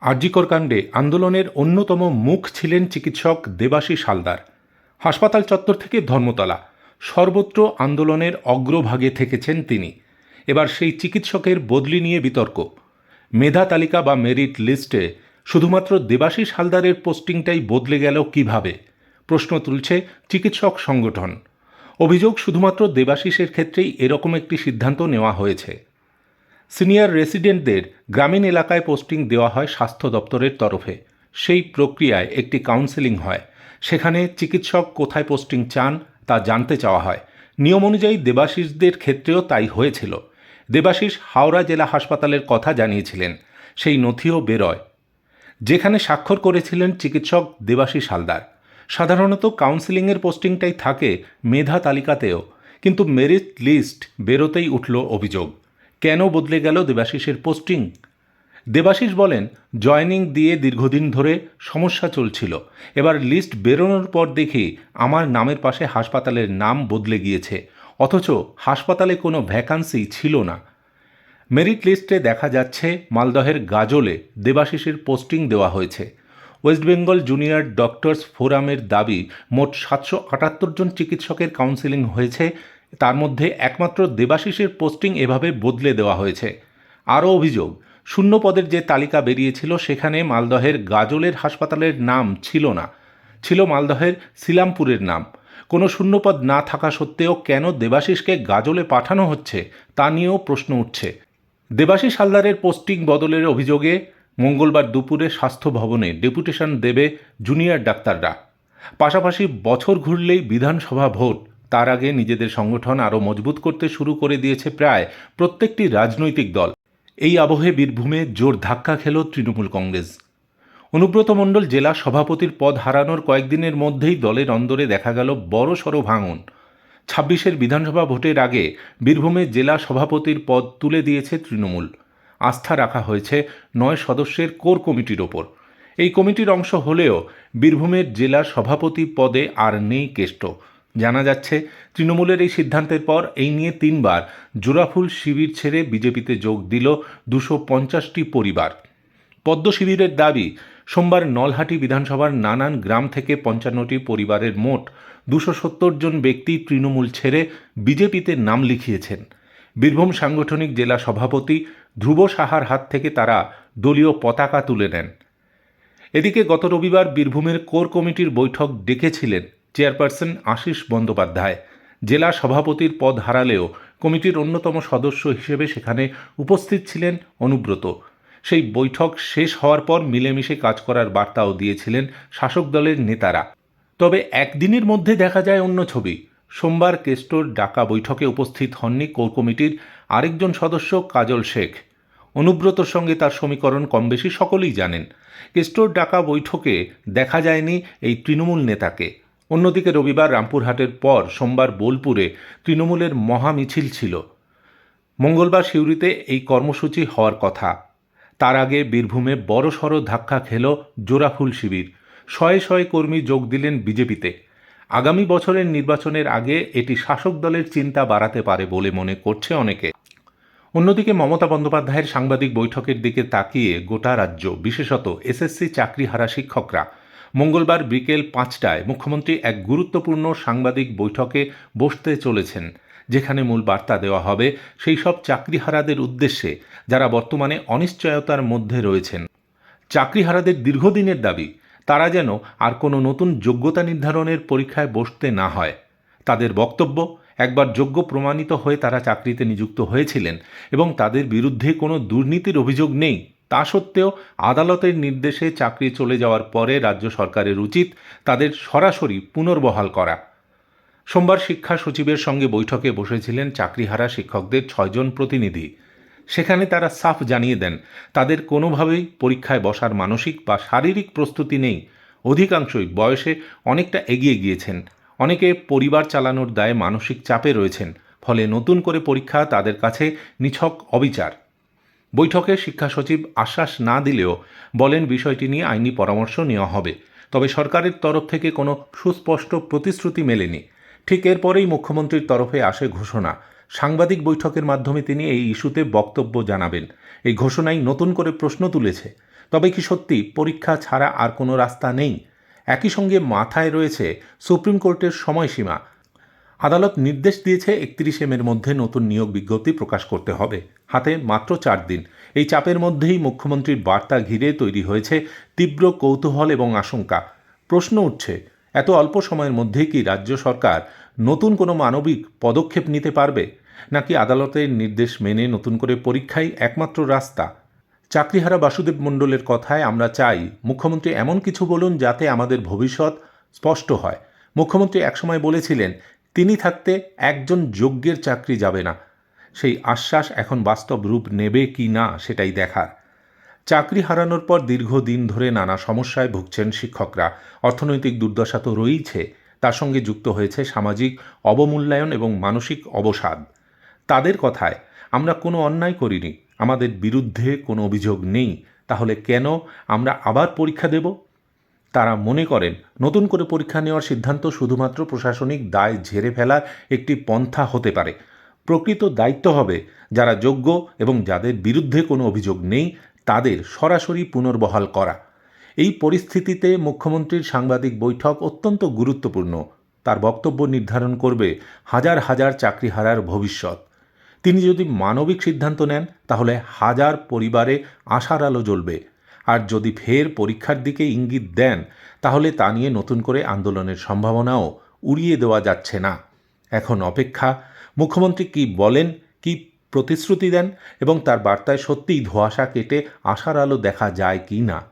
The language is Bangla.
আরজিকর কাণ্ডে আন্দোলনের অন্যতম মুখ ছিলেন চিকিৎসক দেবাশিস হালদার। হাসপাতাল চত্বর থেকে ধর্মতলা। সর্বত্র আন্দোলনের অগ্রভাগে থেকেছেন তিনি। এবার সেই চিকিৎসকের বদলি নিয়ে বিতর্ক। মেধা তালিকা বা মেরিট লিস্টে শুধুমাত্র দেবাশিস হালদারের পোস্টিংটাই বদলে গেল কীভাবে? প্রশ্ন তুলছে চিকিৎসক সংগঠন। অভিযোগ শুধুমাত্র দেবাশিসের ক্ষেত্রেই এরকম একটি সিদ্ধান্ত নেওয়া হয়েছে। সিনিয়র রেসিডেন্টদের গ্রামীণ এলাকায় পোস্টিং দেওয়া হয় স্বাস্থ্য দপ্তরের তরফে। সেই প্রক্রিয়ায় একটি কাউন্সেলিং হয়। সেখানে চিকিৎসক কোথায় পোস্টিং চান তা জানতে চাওয়া হয়। নিয়ম অনুযায়ী দেবাশিসদের ক্ষেত্রেও তাই হয়েছিল। দেবাশিস হাওড়া জেলা হাসপাতালের কথা জানিয়েছিলেন। সেই নথিও বেরোয়। যেখানে স্বাক্ষর করেছিলেন চিকিৎসক দেবাশিস হালদার। সাধারণত কাউন্সেলিংয়ের পোস্টিংটাই থাকে মেধা তালিকাতেও। কিন্তু মেরিট লিস্ট বেরোতেই উঠল অভিযোগ। কেন বদলে গেল দেবাশিসের পোস্টিং? দেবাশিস বলেন, জয়নিং দিয়ে দীর্ঘদিন ধরে সমস্যা চলছিল। এবার লিস্ট বেরোনোর পর দেখি আমার নামের পাশে হাসপাতালের নাম বদলে গিয়েছে। অথচ হাসপাতালে কোনো ভ্যাকান্সি ছিল না। মেরিট লিস্টে দেখা যাচ্ছে মালদহের গাজলে দেবাশিসের পোস্টিং দেওয়া হয়েছে। ওয়েস্ট বেঙ্গল জুনিয়র ডক্টরস ফোরামের দাবি, মোট সাতশো আটাত্তর জন চিকিৎসকের কাউন্সেলিং হয়েছে তার মধ্যে একমাত্র দেবাশিসের পোস্টিং এভাবে বদলে দেওয়া হয়েছে। আরও অভিযোগ, শূন্য পদের যে তালিকা বেরিয়েছিল সেখানে মালদহের গাজলের হাসপাতালের নাম ছিল না। ছিল মালদহের সিলামপুরের নাম। কোনো শূন্যপদ না থাকা সত্ত্বেও কেন দেবাশিসকে গাজলে পাঠানো হচ্ছে তা নিয়েও প্রশ্ন উঠছে। দেবাশিস হালদারের পোস্টিং বদলের অভিযোগে মঙ্গলবার দুপুরে স্বাস্থ্য ভবনে ডেপুটেশন দেবে জুনিয়র ডাক্তাররা। পাশাপাশি বছর ঘুরলেই বিধানসভা ভোট। তার আগে নিজেদের সংগঠন আরও মজবুত করতে শুরু করে দিয়েছে প্রায় প্রত্যেকটি রাজনৈতিক দল। এই আবহে বীরভূমে জোর ধাক্কা খেল তৃণমূল কংগ্রেস। অনুব্রত মণ্ডল জেলা সভাপতির পদ হারানোর কয়েকদিনের মধ্যেই দলের অন্দরে দেখা গেল বড় সড়ো ভাঙন। ছাব্বিশের বিধানসভা ভোটের আগে বীরভূমে জেলা সভাপতির পদ তুলে দিয়েছে তৃণমূল। আস্থা রাখা হয়েছে নয় সদস্যের কোর কমিটির ওপর। এই কমিটির অংশ হলেও বীরভূমের জেলা সভাপতি পদে আর নেই কেষ্ট। জানা যাচ্ছে, তৃণমূলের এই সিদ্ধান্তের পর এই নিয়ে তিনবার জোড়াফুল শিবির ছেড়ে বিজেপিতে যোগ দিল দুশো পঞ্চাশটি পরিবার। পদ্ম শিবিরের দাবি, সোমবার নলহাটি বিধানসভার নানান গ্রাম থেকে পঞ্চান্নটি পরিবারের মোট দুশো সত্তর জন ব্যক্তি তৃণমূল ছেড়ে বিজেপিতে নাম লিখিয়েছেন। বীরভূম সাংগঠনিক জেলা সভাপতি ধ্রুব সাহার হাত থেকে তারা দলীয় পতাকা তুলে নেন। এদিকে গত রবিবার বীরভূমের কোর কমিটির বৈঠক ডেকেছিলেন চেয়ারপারসন আশিস বন্দ্যোপাধ্যায়। জেলা সভাপতির পদ হারালেও কমিটির অন্যতম সদস্য হিসেবে সেখানে উপস্থিত ছিলেন অনুব্রত। সেই বৈঠক শেষ হওয়ার পর মিলেমিশে কাজ করার বার্তাও দিয়েছিলেন শাসক দলের নেতারা। তবে একদিনের মধ্যে দেখা যায় অন্য ছবি। সোমবার কেস্টোর ডাকা বৈঠকে উপস্থিত হননি কোর কমিটির আরেকজন সদস্য কাজল শেখ। অনুব্রতর সঙ্গে তার সমীকরণ কম বেশি সকলেই জানেন। কেস্টোর ডাকা বৈঠকে দেখা যায়নি এই তৃণমূল নেতাকে। অন্যদিকে রবিবার রামপুরহাটের পর সোমবার বোলপুরে তৃণমূলের মহা মিছিল ছিল। মঙ্গলবার সিউড়িতে এই কর্মসূচি হওয়ার কথা। তার আগে বীরভূমে বড়সড় ধাক্কা খেল জোড়াফুল শিবির। শয়ে শয়ে কর্মী যোগ দিলেন বিজেপিতে। আগামী বছরের নির্বাচনের আগে এটি শাসক দলের চিন্তা বাড়াতে পারে বলে মনে করছে অনেকে। অন্যদিকে মমতা বন্দ্যোপাধ্যায়ের সাংবাদিক বৈঠকের দিকে তাকিয়ে গোটা রাজ্য, বিশেষত এসএসসি চাকরিহারা শিক্ষকরা মঙ্গলবার বিকেল পাঁচটায় মুখ্যমন্ত্রী এক গুরুত্বপূর্ণ সাংবাদিক বৈঠকে বসতে চলেছেন, যেখানে মূল বার্তা দেওয়া হবে সেই সব চাকরিহারাদের উদ্দেশ্যে যারা বর্তমানে অনিশ্চয়তার মধ্যে রয়েছেন। চাকরিহারাদের দীর্ঘদিনের দাবি, তারা যেন আর কোনো নতুন যোগ্যতা নির্ধারণের পরীক্ষায় বসতে না হয়। তাদের বক্তব্য, একবার যোগ্য প্রমাণিত হয়ে তারা চাকরিতে নিযুক্ত হয়েছিলেন এবং তাদের বিরুদ্ধে কোনো দুর্নীতির অভিযোগ নেই। তা সত্ত্বেও আদালতের নির্দেশে চাকরি চলে যাওয়ার পরে রাজ্য সরকারের উচিত তাদের সরাসরি পুনর্বহাল করা। সোমবার শিক্ষা সচিবের সঙ্গে বৈঠকে বসেছিলেন চাকরিহারা শিক্ষকদের ছয়জন প্রতিনিধি। সেখানে তারা সাফ জানিয়ে দেন, তাদের কোনোভাবেই পরীক্ষায় বসার মানসিক বা শারীরিক প্রস্তুতি নেই। অধিকাংশই বয়সে অনেকটা এগিয়ে গিয়েছেন। অনেকে পরিবার চালানোর দায়ে মানসিক চাপে রয়েছেন, ফলে নতুন করে পরীক্ষা তাদের কাছে নিছক অবিচার। বৈঠকে শিক্ষা সচিব আশ্বাস না দিলেও বলেন বিষয়টি নিয়ে আইনি পরামর্শ নেওয়া হবে। তবে সরকারের তরফ থেকে কোনো সুস্পষ্ট প্রতিশ্রুতি মেলেনি। ঠিক এরপরেই মুখ্যমন্ত্রীর তরফে আসে ঘোষণা। সাংবাদিক বৈঠকের মাধ্যমে তিনি এই ইস্যুতে বক্তব্য জানাবেন। এই ঘোষণাই নতুন করে প্রশ্ন তুলেছে। তবে কি সত্যি পরীক্ষা ছাড়া আর কোনো রাস্তা নেই? একই সঙ্গে মাথায় রয়েছে সুপ্রিম কোর্টের সময়সীমা। আদালত নির্দেশ দিয়েছে একত্রিশে মের মধ্যে নতুন নিয়োগ বিজ্ঞপ্তি প্রকাশ করতে হবে। হাতে মাত্র চার দিন। এই চাপের মধ্যেই মুখ্যমন্ত্রীর বার্তা ঘিরে তৈরি হয়েছে তীব্র কৌতূহল এবং আশঙ্কা। প্রশ্ন উঠছে, এত অল্প সময়ের মধ্যে কি রাজ্য সরকার নতুন কোনো মানবিক পদক্ষেপ নিতে পারবে? নাকি আদালতের নির্দেশ মেনে নতুন করে পরীক্ষাই একমাত্র রাস্তা? চাকরিহারা বাসুদেব মণ্ডলের কথায় আমরা চাই, মুখ্যমন্ত্রী এমন কিছু বলুন যাতে আমাদের ভবিষ্যৎ স্পষ্ট হয়। মুখ্যমন্ত্রী একসময় বলেছিলেন তিনি থাকতে একজন যোগ্যের চাকরি যাবে না। সেই আশ্বাস এখন বাস্তব রূপ নেবে কি না সেটাই দেখার। চাকরি হারানোর পর দীর্ঘদিন ধরে নানা সমস্যায় ভুগছেন শিক্ষকরা। অর্থনৈতিক দুর্দশা তো রয়েইছে, তার সঙ্গে যুক্ত হয়েছে সামাজিক অবমূল্যায়ন এবং মানসিক অবসাদ। তাদের কথায়, আমরা কোনো অন্যায় করিনি, আমাদের বিরুদ্ধে কোনো অভিযোগ নেই, তাহলে কেন আমরা আবার পরীক্ষা দেব? তারা মনে করেন, নতুন করে পরীক্ষা নেওয়ার সিদ্ধান্ত শুধুমাত্র প্রশাসনিক দায় ঝেড়ে ফেলার একটি পন্থা হতে পারে। প্রকৃত দায়িত্ব হবে যারা যোগ্য এবং যাদের বিরুদ্ধে কোনো অভিযোগ নেই, তাদের সরাসরি পুনর্বহাল করা। এই পরিস্থিতিতে মুখ্যমন্ত্রীর সাংবাদিক বৈঠক অত্যন্ত গুরুত্বপূর্ণ। তার বক্তব্য নির্ধারণ করবে হাজার হাজার চাকরিহারার ভবিষ্যৎ। তিনি যদি মানবিক সিদ্ধান্ত নেন, তাহলে হাজার পরিবারে আশার আলো জ্বলবে। আর যদি ফের পরীক্ষার দিকে ইঙ্গিত দেন, তাহলে তা নিয়ে নতুন করে আন্দোলনের সম্ভাবনাও উড়িয়ে দেওয়া যাচ্ছে না। এখন অপেক্ষা, মুখ্যমন্ত্রী কি বলেন, কি প্রতিশ্রুতি দেন এবং তার বার্তায় সত্যিই ধোঁয়াশা কেটে আশার আলো দেখা যায় কি না?